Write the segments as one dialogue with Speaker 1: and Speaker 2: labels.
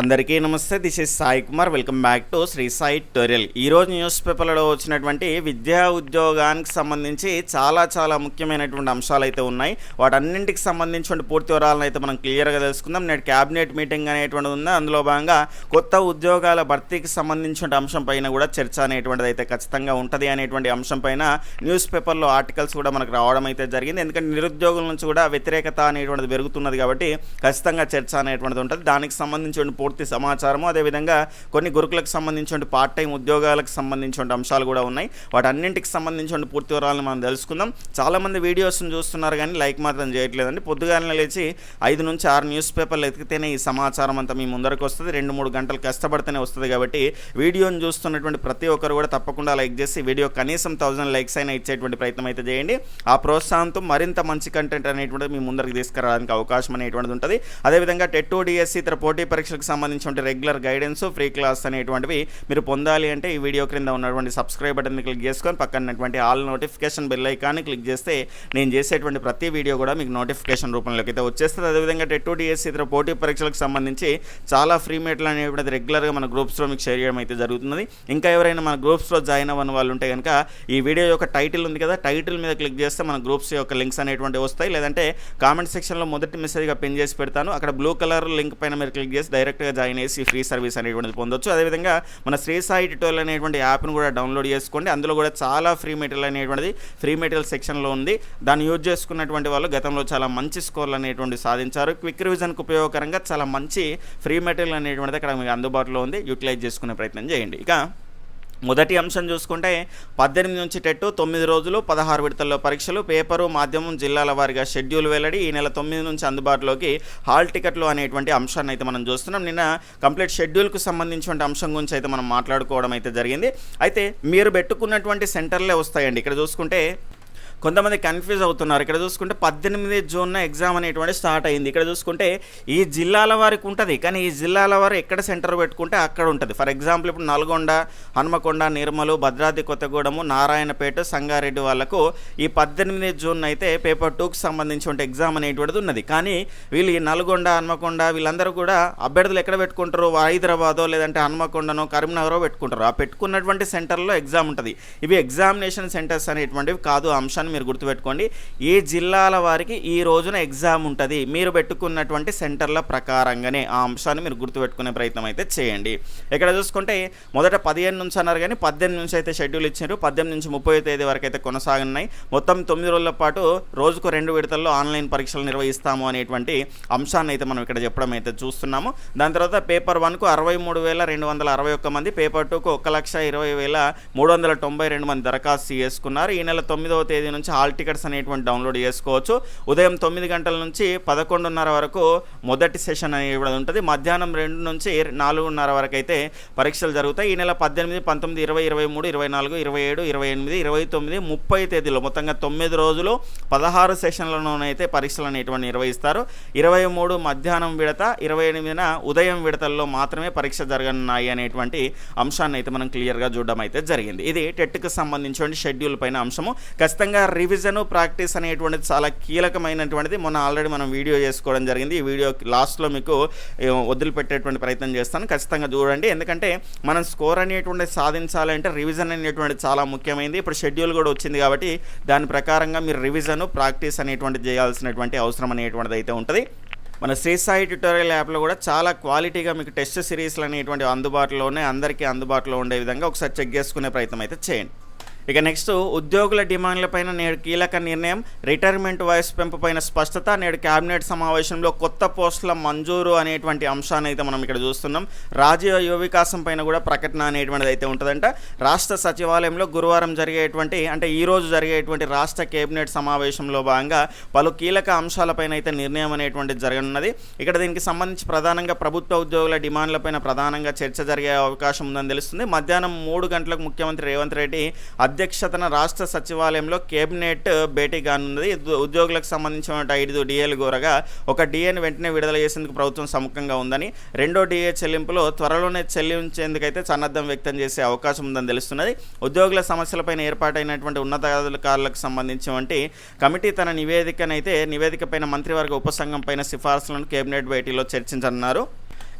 Speaker 1: అందరికీ నమస్తే this is Sai Kumar. Welcome back to Sri Sai tutorial. ఈరోజు news పేపర్లో వచ్చినటువంటి విద్యా ఉద్యోగానికి సంబంధించి చాలా చాలా ముఖ్యమైనటువంటి అంశాలు అయితే ఉన్నాయి. వాటన్నింటికి సంబంధించిన పూర్తి వివరాలను అయితే మనం క్లియర్గా తెలుసుకుందాం. నేటి క్యాబినెట్ మీటింగ్ అనేటువంటిది ఉంది. అందులో భాగంగా కొత్త ఉద్యోగాల భర్తీకి సంబంధించిన అంశం పైన కూడా చర్చ అనేటువంటిది అయితే ఖచ్చితంగా ఉంటుంది అనేటువంటి అంశం పైన న్యూస్ పేపర్లో ఆర్టికల్స్ కూడా మనకు రావడం అయితే జరిగింది. ఎందుకంటే నిరుద్యోగుల నుంచి కూడా వ్యతిరేకత అనేటువంటిది పెరుగుతున్నది కాబట్టి ఖచ్చితంగా చర్చ అనేటువంటిది ఉంటుంది. దానికి సంబంధించిన పూర్తి సమాచారము. అదేవిధంగా కొన్ని గురుకులకు సంబంధించిన పార్ట్ టైం ఉద్యోగాలకు సంబంధించిన అంశాలు కూడా ఉన్నాయి. వాటన్నింటికి సంబంధించిన పూర్తి వివరాలను మనం తెలుసుకుందాం. చాలామంది వీడియోస్ని చూస్తున్నారు కానీ లైక్ మాత్రం చేయట్లేదండి. పొద్దుగాలనే లేచి ఐదు నుంచి ఆరు న్యూస్ పేపర్లు ఎతికితేనే ఈ సమాచారం అంతా మీ ముందరకు వస్తుంది. రెండు మూడు గంటలు కష్టపడితేనే వస్తుంది కాబట్టి వీడియోని చూస్తున్నటువంటి ప్రతి ఒక్కరు కూడా తప్పకుండా లైక్ చేసి వీడియో కనీసం థౌజండ్ లైక్స్ అయినా ఇచ్చేటువంటి ప్రయత్నం అయితే చేయండి. ఆ ప్రోత్సాహంతో మరింత మంచి కంటెంట్ అనేటువంటిది మీ ముందరికి తీసుకురావడానికి అవకాశం అనేటువంటిది ఉంటుంది. అదేవిధంగా టెట్ డిఎస్సి ఇతర పోటీ పరీక్షలకు సంబంధించిన రెగ్యులర్ గైడెన్స్ ఫ్రీ క్లాస్ అనేటువంటివి మీరు పొందాలి అంటే ఈ వీడియో క్రింద ఉన్నటువంటి సబ్స్క్రైబ్ బటన్ని క్లిక్ చేసుకొని పక్కనటువంటి ఆల్ నోటిఫికేషన్ బెల్ ఐకాన్ని క్లిక్ చేస్తే నేను చేసేటువంటి ప్రతి వీడియో కూడా మీకు నోటిఫికేషన్ రూపంలోకి అయితే వచ్చేస్తుంది. అదేవిధంగా టెట్ డిఎస్సి ఇతర పోటీ పరీక్షలకు సంబంధించి చాలా ఫ్రీ మెట్లు అనేటువంటిది రెగ్యులర్గా మన గ్రూప్స్లో మీకు షేర్ చేయడం అయితే జరుగుతుంది ఇంకా ఎవరైనా మన గ్రూప్స్లో జాయిన్ అవ్వని వాళ్ళు ఉంటే కనుక ఈ వీడియో యొక్క టైటిల్ ఉంది కదా టైటిల్ మీద క్లిక్ చేస్తే మన గ్రూప్స్ యొక్క లింక్స్ అనేటువంటివి వస్తాయి. లేదంటే కామెంట్ సెక్షన్లో మొదటి మెసేజ్గా పిన్ చేసి పెడతాను. అక్కడ బ్లూ కలర్ లింక్ పైన మీరు క్లిక్ చేసి డైరెక్ట్గా జాయిన్ చేసి ఫ్రీ సర్వీస్ అనేటువంటిది పొందొచ్చు. అదేవిధంగా మన శ్రీ సాయి ట్యూటోరియల్ అనేటువంటి యాప్ను కూడా డౌన్లోడ్ చేసుకోండి. అందులో కూడా చాలా ఫ్రీ మెటీరియల్ అనేటువంటిది ఫ్రీ మెటీరియల్ సెక్షన్లో ఉంది. దాన్ని యూజ్ చేసుకున్నటువంటి వాళ్ళు గతంలో చాలా మంచి స్కోర్లు అనేటువంటి సాధించారు. క్విక్ రివిజన్కి ఉపయోగకరంగా చాలా మంచి ఫ్రీ మెటీరియల్ అనేటువంటిది అక్కడ మీకు అందుబాటులో ఉంది. యూటిలైజ్ చేసుకునే ప్రయత్నం చేయండి. ఇక మొదటి అంశం చూసుకుంటే పద్దెనిమిది నుంచి టెట్టు తొమ్మిది రోజులు పదహారు విడతల్లో పరీక్షలు పేపరు మాధ్యమం జిల్లాల వారిగా షెడ్యూల్ వెల్లడి ఈ నెల తొమ్మిది నుంచి అందుబాటులోకి హాల్ టికెట్లు అనేటువంటి అంశాన్ని అయితే మనం చూస్తున్నాం. నిన్న కంప్లీట్ షెడ్యూల్కు సంబంధించిన అంశం గురించి అయితే మనం మాట్లాడుకోవడం అయితే జరిగింది. అయితే మీరు పెట్టుకున్నటువంటి సెంటర్లే వస్తాయండి. ఇక్కడ చూసుకుంటే కొంతమంది కన్ఫ్యూజ్ అవుతున్నారు. ఇక్కడ చూసుకుంటే పద్దెనిమిది జూన్న ఎగ్జామ్ అనేటువంటి స్టార్ట్ అయింది. ఇక్కడ చూసుకుంటే ఈ జిల్లాల వారికి ఉంటుంది. కానీ ఈ జిల్లాల వారు ఎక్కడ సెంటర్ పెట్టుకుంటే అక్కడ ఉంటుంది. ఫర్ ఎగ్జాంపుల్ ఇప్పుడు నల్గొండ హన్మకొండ నిర్మలు భద్రాద్రి కొత్తగూడెము నారాయణపేట సంగారెడ్డి వాళ్ళకు ఈ పద్దెనిమిది జూన్ అయితే పేపర్ టూకి సంబంధించిన ఎగ్జామ్ అనేటువంటిది ఉన్నది. కానీ వీళ్ళు ఈ నల్గొండ హన్మకొండ వీళ్ళందరూ కూడా అభ్యర్థులు ఎక్కడ పెట్టుకుంటారు? హైదరాబాదో లేదంటే హనుమకొండనో కరీంనగరో పెట్టుకుంటారు. ఆ పెట్టుకున్నటువంటి సెంటర్లో ఎగ్జామ్ ఉంటుంది. ఇవి ఎగ్జామినేషన్ సెంటర్స్ అనేటువంటివి కాదు. అంశం అంశాన్ని మీరు గుర్తుపెట్టుకోండి. ఏ జిల్లాల వారికి ఈ రోజున ఎగ్జామ్ ఉంటుంది మీరు పెట్టుకున్నటువంటి సెంటర్ల ప్రకారంగానే ఆ అంశాన్ని మీరు గుర్తుపెట్టుకునే ప్రయత్నం అయితే చేయండి. ఇక్కడ చూసుకుంటే మొదట పదిహేను నుంచి అన్నారు కానీ పద్దెనిమిది నుంచి అయితే షెడ్యూల్ ఇచ్చారు. పద్దెనిమిది నుంచి ముప్పై తేదీ వరకు అయితే కొనసాగున్నాయి. మొత్తం తొమ్మిది రోజుల పాటు రోజుకు రెండు విడతల్లో ఆన్లైన్ పరీక్షలు నిర్వహిస్తాము అనేటువంటి అంశాన్ని అయితే మనం ఇక్కడ చెప్పడం అయితే చూస్తున్నాము. దాని తర్వాత పేపర్ వన్కు అరవై మూడు వేల రెండు వందల అరవై ఒక్క మంది పేపర్ టూకు ఒక లక్ష ఇరవై వేల మూడు వందల తొంభై రెండు మంది దరఖాస్తు చేసుకున్నారు. ఈ నెల తొమ్మిదవ తేదీ నుంచి హాల్ టికెట్స్ అనేటువంటి డౌన్లోడ్ చేసుకోవచ్చు. ఉదయం తొమ్మిది గంటల నుంచి పదకొండున్నర వరకు మొదటి సెషన్ అనేది ఉంటుంది. మధ్యాహ్నం రెండు నుంచి నాలుగున్నర వరకు అయితే పరీక్షలు జరుగుతాయి. ఈ నెల పద్దెనిమిది పంతొమ్మిది ఇరవై ఇరవై మూడు ఇరవై నాలుగు ఇరవై ఏడు ఇరవై ఎనిమిది ఇరవై తొమ్మిది ముప్పై తేదీలో మొత్తంగా తొమ్మిది రోజులు పదహారు సెషన్లలోనైతే పరీక్షలు అనేటువంటి నిర్వహిస్తారు. ఇరవై మూడు మధ్యాహ్నం విడత ఇరవై ఎనిమిదిన ఉదయం విడతల్లో మాత్రమే పరీక్ష జరగనున్నాయి అనేటువంటి అంశాన్ని అయితే మనం క్లియర్గా చూడడం అయితే జరిగింది. ఇది టెట్కి సంబంధించిన షెడ్యూల్ పైన అంశము. ఖచ్చితంగా రివిజను ప్రాక్టీస్ అనేటువంటిది చాలా కీలకమైనటువంటిది. మొన్న ఆల్రెడీ మనం వీడియో చేసుకోవడం జరిగింది. ఈ వీడియో లాస్ట్లో మీకు వదిలిపెట్టేటువంటి ప్రయత్నం చేస్తాను. ఖచ్చితంగా చూడండి. ఎందుకంటే మనం స్కోర్ అనేటువంటి సాధించాలంటే రివిజన్ అనేటువంటి చాలా ముఖ్యమైనది. ఇప్పుడు షెడ్యూల్ కూడా వచ్చింది కాబట్టి దాని ప్రకారంగా మీరు రివిజన్ ప్రాక్టీస్ అనేటువంటిది చేయాల్సినటువంటి అవసరం అనేటువంటిది అయితే ఉంటుంది. మన శ్రీ సాయి ట్యూటోరియల్ యాప్లో కూడా చాలా క్వాలిటీగా మీకు టెస్ట్ సిరీస్లు అనేటువంటి అందుబాటులో ఉన్నాయి. అందరికీ అందుబాటులో ఉండే విధంగా ఒకసారి చెక్ చేసుకునే ప్రయత్నం అయితే చేయండి. ఇక నెక్స్ట్ ఉద్యోగుల డిమాండ్లపైన నేడు కీలక నిర్ణయం. రిటైర్మెంట్ వయసు పెంపుపైన స్పష్టత. నేడు కేబినెట్ సమావేశంలో కొత్త పోస్టుల మంజూరు అనేటువంటి అంశాన్ని అయితే మనం ఇక్కడ చూస్తున్నాం. రాజీవ యువ వికాసం పైన కూడా ప్రకటన అనేటువంటిది అయితే ఉంటుందంట. రాష్ట్ర సచివాలయంలో గురువారం జరిగేటువంటి అంటే ఈ రోజు జరిగేటువంటి రాష్ట్ర కేబినెట్ సమావేశంలో భాగంగా పలు కీలక అంశాలపైన అయితే నిర్ణయం అనేటువంటిది జరగనున్నది. ఇక్కడ దీనికి సంబంధించి ప్రధానంగా ప్రభుత్వ ఉద్యోగుల డిమాండ్లపైన ప్రధానంగా చర్చ జరిగే అవకాశం ఉందని తెలుస్తుంది. మధ్యాహ్నం మూడు గంటలకు ముఖ్యమంత్రి రేవంత్ రెడ్డి అధ్యక్షతన రాష్ట్ర సచివాలయంలో కేబినెట్ భేటీ కానున్నది. ఉద్యోగులకు సంబంధించిన ఐదు డిఏలు కోరగా ఒక డిఏని వెంటనే విడుదల చేసేందుకు ప్రభుత్వం సముఖంగా ఉందని రెండో డిఏ చెల్లింపులో త్వరలోనే చెల్లించేందుకైతే సన్నద్ధం వ్యక్తం చేసే అవకాశం ఉందని తెలుస్తున్నది. ఉద్యోగుల సమస్యలపైన ఏర్పాటైనటువంటి ఉన్నతాధికారులకు సంబంధించినటువంటి కమిటీ తన నివేదికనైతే నివేదికపైన మంత్రివర్గ ఉపసంఘం పైన సిఫార్సులను కేబినెట్ భేటీలో చర్చించనున్నారు.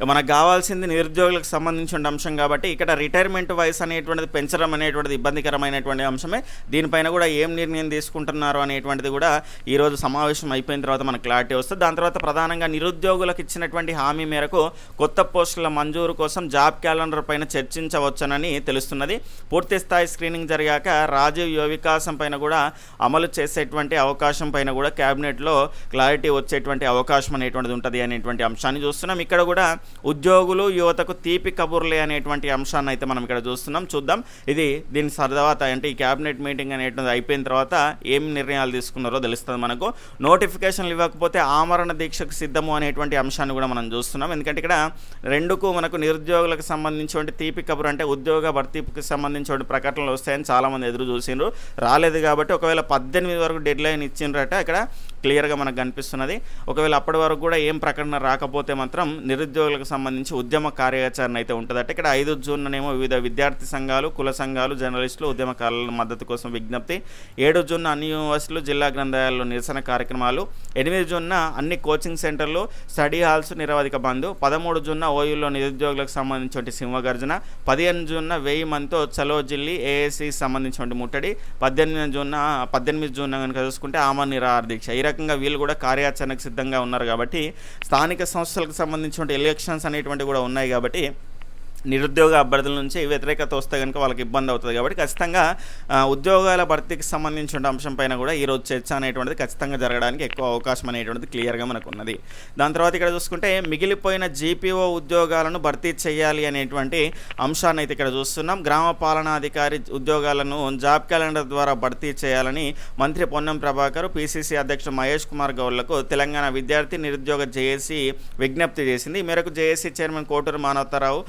Speaker 1: మనకు కావాల్సింది నిరుద్యోగులకు సంబంధించిన అంశం కాబట్టి ఇక్కడ రిటైర్మెంట్ వయసు అనేటువంటిది పెంచడం అనేటువంటిది ఇబ్బందికరమైనటువంటి అంశమే. దీనిపైన కూడా ఏం నిర్ణయం తీసుకుంటున్నారు అనేటువంటిది కూడా ఈరోజు సమావేశం అయిపోయిన తర్వాత మనకు క్లారిటీ వస్తుంది. దాని తర్వాత ప్రధానంగా నిరుద్యోగులకు ఇచ్చినటువంటి హామీ మేరకు కొత్త పోస్టుల మంజూరు కోసం జాబ్ క్యాలెండర్ పైన చర్చించవచ్చునని తెలుస్తున్నది. పూర్తి స్థాయి స్క్రీనింగ్ జరిగాక రాజీవ్ యువ వికాసం పైన కూడా అమలు చేసేటువంటి అవకాశం పైన కూడా క్యాబినెట్లో క్లారిటీ వచ్చేటువంటి అవకాశం అనేటువంటిది ఉంటుంది అనేటువంటి అంశాన్ని చూస్తున్నాం. ఇక్కడ కూడా ఉద్యోగులు యువతకు తీపి కబుర్లే అనేటువంటి అంశాన్ని అయితే మనం ఇక్కడ చూస్తున్నాం. చూద్దాం. ఇది దీని తర్వాత అంటే ఈ క్యాబినెట్ మీటింగ్ అనేటువంటిది అయిపోయిన తర్వాత ఏం నిర్ణయాలు తీసుకున్నారో తెలుస్తుంది మనకు. నోటిఫికేషన్లు ఇవ్వకపోతే ఆమరణ దీక్షకు సిద్ధము అనేటువంటి అంశాన్ని కూడా మనం చూస్తున్నాం. ఎందుకంటే ఇక్కడ రెండుకు మనకు నిరుద్యోగులకు సంబంధించిన తీపి కబురు అంటే ఉద్యోగ భర్తీకి సంబంధించిన ప్రకటనలు వస్తాయని చాలామంది ఎదురు చూసిండ్రు. రాలేదు కాబట్టి ఒకవేళ పద్దెనిమిది వరకు డెడ్ లైన్ ఇచ్చిండ్రట ఇక్కడ క్లియర్గా మనకు కనిపిస్తున్నది. ఒకవేళ అప్పటి వరకు కూడా ఏం ప్రకటన రాకపోతే మాత్రం నిరుద్యోగులకు సంబంధించి ఉద్యమ కార్యాచరణ అయితే ఉంటుందట. ఇక్కడ ఐదు జూన్నేమో వివిధ విద్యార్థి సంఘాలు కుల సంఘాలు జర్నలిస్టులు ఉద్యమకారుల మద్దతు కోసం విజ్ఞప్తి. ఏడు జూన్న అన్ని యూనివర్సిటీలు జిల్లా గ్రంథాలయాల్లో నిరసన కార్యక్రమాలు. ఎనిమిది జూన్న అన్ని కోచింగ్ సెంటర్లు స్టడీ హాల్స్ నిరవధిక బంద్. పదమూడు జూన్న ఓయూలో నిరుద్యోగులకు సంబంధించిన సింహగర్జన. పదిహేను జూన్న వెయ్యి మందితో చలో జిల్లి ఏఏసీ సంబంధించిన ముట్టడి. పద్దెనిమిది జూన్న పద్దెనిమిది జూన్ కనుక చూసుకుంటే ఆమ నిరాహార దీక్ష. ఈ రకంగా వీళ్ళు కూడా కార్యాచరణకు సిద్ధంగా ఉన్నారు కాబట్టి స్థానిక సంస్థలకు సంబంధించిన ఎలక్షన్స్ అనేటువంటివి కూడా ఉన్నాయి కాబట్టి నిరుద్యోగ అభ్యర్థుల నుంచి వ్యతిరేకత వస్తే కనుక వాళ్ళకి ఇబ్బంది అవుతుంది కాబట్టి ఖచ్చితంగా ఉద్యోగాల భర్తీకి సంబంధించిన అంశం పైన కూడా ఈరోజు చర్చ అనేటువంటిది ఖచ్చితంగా జరగడానికి ఎక్కువ అవకాశం అనేటువంటిది క్లియర్గా మనకు ఉన్నది దాని తర్వాత ఇక్కడ చూసుకుంటే మిగిలిపోయిన జీపీఓ ఉద్యోగాలను భర్తీ చేయాలి అనేటువంటి అంశాన్ని అయితే ఇక్కడ చూస్తున్నాం. గ్రామ పాలనాధికారి ఉద్యోగాలను జాబ్ క్యాలెండర్ ద్వారా భర్తీ చేయాలని మంత్రి పొన్నం ప్రభాకర్ పీసీసీ అధ్యక్షుడు మహేష్ కుమార్ గౌడ్లకు తెలంగాణ విద్యార్థి నిరుద్యోగ జేఏసీ విజ్ఞప్తి చేసింది. ఈ మేరకు జేఏసీ చైర్మన్ కోటూరు మానవతారావు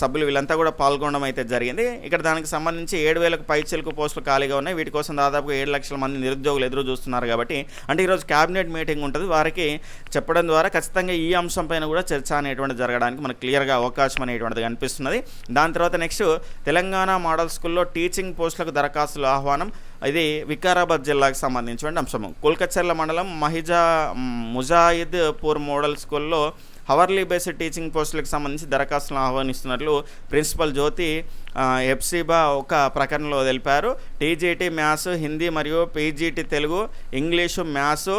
Speaker 1: సభ్యులు వీళ్ళంతా కూడా పాల్గొనడం అయితే జరిగింది. ఇక్కడ దానికి సంబంధించి ఏడు వేలకు పైచిలకు పోస్టులు ఖాళీగా ఉన్నాయి. వీటి కోసం దాదాపుగా ఏడు లక్షల మంది నిరుద్యోగులు ఎదురు చూస్తున్నారు కాబట్టి అంటే ఈరోజు క్యాబినెట్ మీటింగ్ ఉంటుంది. వారికి చెప్పడం ద్వారా ఖచ్చితంగా ఈ అంశం పైన కూడా చర్చ అనేటువంటి జరగడానికి మనకు క్లియర్గా అవకాశం అనేటువంటిది కనిపిస్తున్నది. దాని తర్వాత నెక్స్ట్ తెలంగాణ మోడల్ స్కూల్లో టీచింగ్ పోస్టులకు దరఖాస్తుల ఆహ్వానం. ఇది వికారాబాద్ జిల్లాకు సంబంధించిన అంశము. కోల్కచర్ల మండలం మహిజా ముజాయిద్ పూర్ మోడల్ స్కూల్లో హవర్లీ బేస్డ్ టీచింగ్ పోస్టులకు సంబంధించి దరఖాస్తులను ఆహ్వానిస్తున్నట్లు ప్రిన్సిపల్ జ్యోతి ఎఫ్సీబా ఎఫ్సిబా ఒక ప్రకటనలో తెలిపారు. టీజీటీ మ్యాథ్స్ హిందీ మరియు పీజీటీ తెలుగు ఇంగ్లీషు మ్యాథ్స్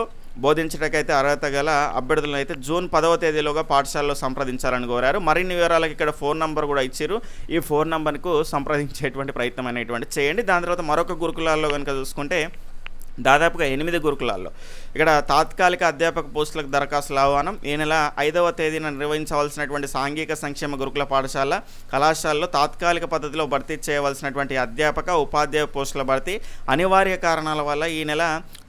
Speaker 1: బోధించడానికైతే అర్హత గల అభ్యర్థులను అయితే జూన్ పదవ తేదీలోగా పాఠశాలలో సంప్రదించాలని కోరారు. మరిన్ని వివరాలకు ఇక్కడ ఫోన్ నంబర్ కూడా ఇచ్చారు. ఈ ఫోన్ నంబర్కు సంప్రదించేటువంటి ప్రయత్నం అనేటువంటి చేయండి. దాని తర్వాత మరొక గురుకులాల్లో కనుక చూసుకుంటే దాదాపుగా ఎనిమిది గురుకులాల్లో. ఇక్కడ తాత్కాలిక అధ్యాపక పోస్టులకు దరఖాస్తుల ఆహ్వానం ఈ నెల ఐదవ తేదీన నిర్వహించవలసినటువంటి సాంఘిక సంక్షేమ గురుకుల పాఠశాల కళాశాలలో తాత్కాలిక పద్ధతిలో భర్తీ చేయవలసినటువంటి అధ్యాపక ఉపాధ్యాయ పోస్టుల భర్తీ అనివార్య కారణాల వల్ల ఈ నెల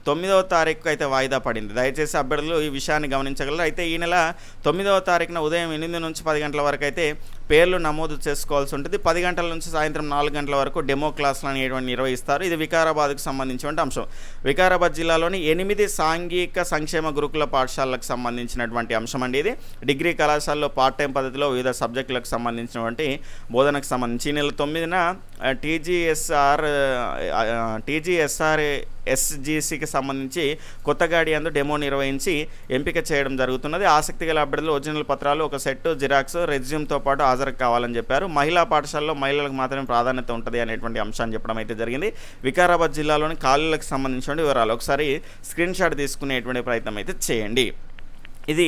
Speaker 1: తొమ్మిదవ తారీఖు అయితే వాయిదా పడింది. దయచేసి అభ్యర్థులు ఈ విషయాన్ని గమనించగలరు. అయితే ఈ నెల తొమ్మిదవ తారీఖున ఉదయం ఎనిమిది నుంచి పది గంటల వరకు అయితే పేర్లు నమోదు చేసుకోవాల్సి ఉంటుంది. పది గంటల నుంచి సాయంత్రం నాలుగు గంటల వరకు డెమో క్లాసులు అనేటువంటి నిర్వహిస్తారు. ఇది వికారాబాద్కు సంబంధించినటువంటి అంశం. వికారాబాద్ జిల్లాలోని ఎనిమిది సాంఘిక సంక్షేమ గురుకుల పాఠశాలలకు సంబంధించినటువంటి అంశం అండి ఇది. డిగ్రీ కళాశాలలో పార్ట్ టైం పద్ధతిలో వివిధ సబ్జెక్టులకు సంబంధించినటువంటి బోధనకు సంబంధించి. ఈ నెల తొమ్మిదిన టీజీఎస్ఆర్ టీజీఎస్ఆర్ ఎస్జీసీకి సంబంధించి కొత్త గాడి అందు డెమో నిర్వహించి ఎంపిక చేయడం జరుగుతున్నది. ఆసక్తి గల అభ్యర్థులు ఒరిజినల్ పత్రాలు ఒక సెట్ జిరాక్స్ రెజ్యూమ్తో పాటు హాజరు కావాలని చెప్పారు. మహిళా పాఠశాలలో మహిళలకు మాత్రమే ప్రాధాన్యత ఉంటుంది అనేటువంటి అంశాన్ని చెప్పడం అయితే జరిగింది. వికారాబాద్ జిల్లాలోని ఖాళీలకు సంబంధించిన వివరాలు. ఒకసారి స్క్రీన్ షాట్ తీసుకునేటువంటి ప్రయత్నం అయితే చేయండి. ఇది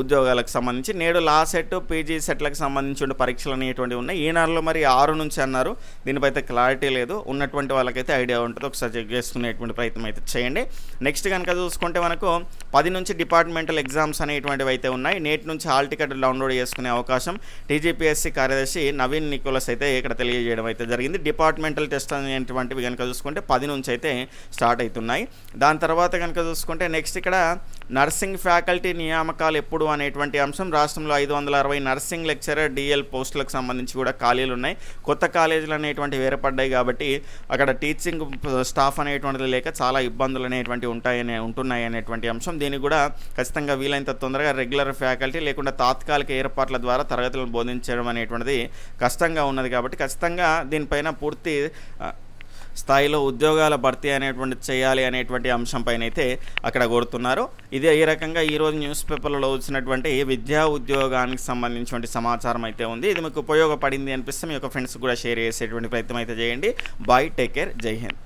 Speaker 1: ఉద్యోగాలకు సంబంధించి నేడు లా సెట్ పీజీ సెట్లకు సంబంధించిన పరీక్షలు అనేటువంటివి ఉన్నాయి. ఈ నెలలో మరి ఆరు నుంచి అన్నారు. దీనిపై అయితే క్లారిటీ లేదు. ఉన్నటువంటి వాళ్ళకైతే ఐడియా ఉంటుంది. ఒకసారి చెక్ చేసుకునేటువంటి ప్రయత్నం అయితే చేయండి. నెక్స్ట్ కనుక చూసుకుంటే మనకు పది నుంచి డిపార్ట్మెంటల్ ఎగ్జామ్స్ అనేటువంటివి అయితే ఉన్నాయి. నేటి నుంచి హాల్ టికెట్ డౌన్లోడ్ చేసుకునే అవకాశం టీజీపీఎస్సీ కార్యదర్శి నవీన్ నికోలస్ అయితే ఇక్కడ తెలియజేయడం అయితే జరిగింది. డిపార్ట్మెంటల్ టెస్ట్ అనేటువంటివి కనుక చూసుకుంటే పది నుంచి అయితే స్టార్ట్ అవుతున్నాయి. దాని తర్వాత కనుక చూసుకుంటే నెక్స్ట్ ఇక్కడ నర్సింగ్ ఫ్యాకల్టీ నియామకాలు ఎప్పుడు అనేటువంటి అంశం రాష్ట్రంలో ఐదు వందల అరవై నర్సింగ్ లెక్చరర్ డిఎల్ పోస్టులకు సంబంధించి కూడా ఖాళీలు ఉన్నాయి. కొత్త కాలేజీలు అనేటువంటివి ఏర్పడ్డాయి కాబట్టి అక్కడ టీచింగ్ స్టాఫ్ అనేటువంటిది లేక చాలా ఇబ్బందులు అనేటువంటివి ఉంటాయని ఉంటున్నాయి అనేటువంటి అంశం. దీనికి కూడా ఖచ్చితంగా వీలైనంత తొందరగా రెగ్యులర్ ఫ్యాకల్టీ లేకుండా తాత్కాలిక ఏర్పాట్ల ద్వారా తరగతులను బోధించడం అనేటువంటిది కష్టంగా ఉన్నది కాబట్టి ఖచ్చితంగా దీనిపైన పూర్తి స్థాయిలో ఉద్యోగాల భర్తీ అనేటువంటి చేయాలి అనేటువంటి అంశంపైన అయితే అక్కడ కొడుతున్నారు. ఇదే ఈ రకంగా ఈరోజు న్యూస్ పేపర్లలో వచ్చినటువంటి విద్యా ఉద్యోగానికి సంబంధించినటువంటి సమాచారం అయితే ఉంది. ఇది మీకు ఉపయోగపడింది అనిపిస్తే మీ యొక్క ఫ్రెండ్స్ కూడా షేర్ చేసేటువంటి ప్రయత్నం అయితే చేయండి. Bye take care. జై హింద్.